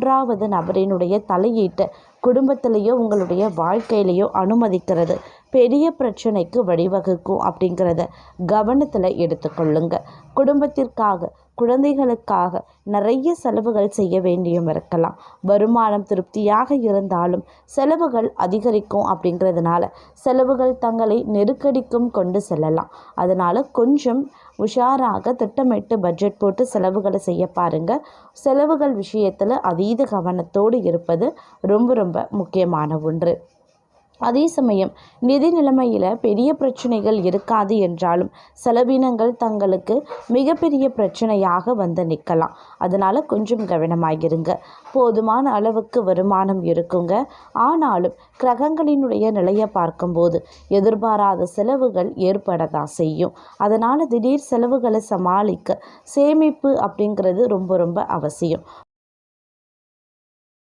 மூன்றாவது நபரினுடைய தலையீட்டை குடும்பத்திலேயோ உங்களுடைய வாழ்க்கையிலையோ அனுமதிக்கிறது. பெரிய பிரச்சனைக்கு வழிவகுக்கும் அப்படிங்கிறத கவனத்தில் எடுத்துக்கொள்ளுங்க. குடும்பத்திற்காக குழந்தைகளுக்காக நிறைய செலவுகள் செய்ய வேண்டியும் இருக்கலாம். வருமானம் திருப்தியாக இருந்தாலும் செலவுகள் அதிகரிக்கும் அப்படிங்கிறதுனால செலவுகள் தங்களை நெருக்கடிக்கும் கொண்டு செல்லலாம். அதனால் கொஞ்சம் உஷாராக திட்டமிட்டு பட்ஜெட் போட்டு செலவுகளை செய்ய பாருங்க. செலவுகள் விஷயத்தில் அதீத கவனத்தோடு இருப்பது ரொம்ப ரொம்ப முக்கியமான ஒன்று. அதே சமயம் நிதி நிலைமையில் பெரிய பிரச்சனைகள் இருக்காது என்றாலும் செலவினங்கள் தங்களுக்கு மிகப்பெரிய பிரச்சனையாக வந்து நிற்கலாம். அதனால் கொஞ்சம் கவனமாகிருங்க போதுமான அளவுக்கு வருமானம் இருக்குங்க. ஆனாலும் கிரகங்களினுடைய நிலையை பார்க்கும்போது எதிர்பாராத செலவுகள் ஏற்பட தான் செய்யும். அதனால் திடீர் செலவுகளை சமாளிக்க சேமிப்பு அப்படிங்கிறது ரொம்ப ரொம்ப அவசியம்.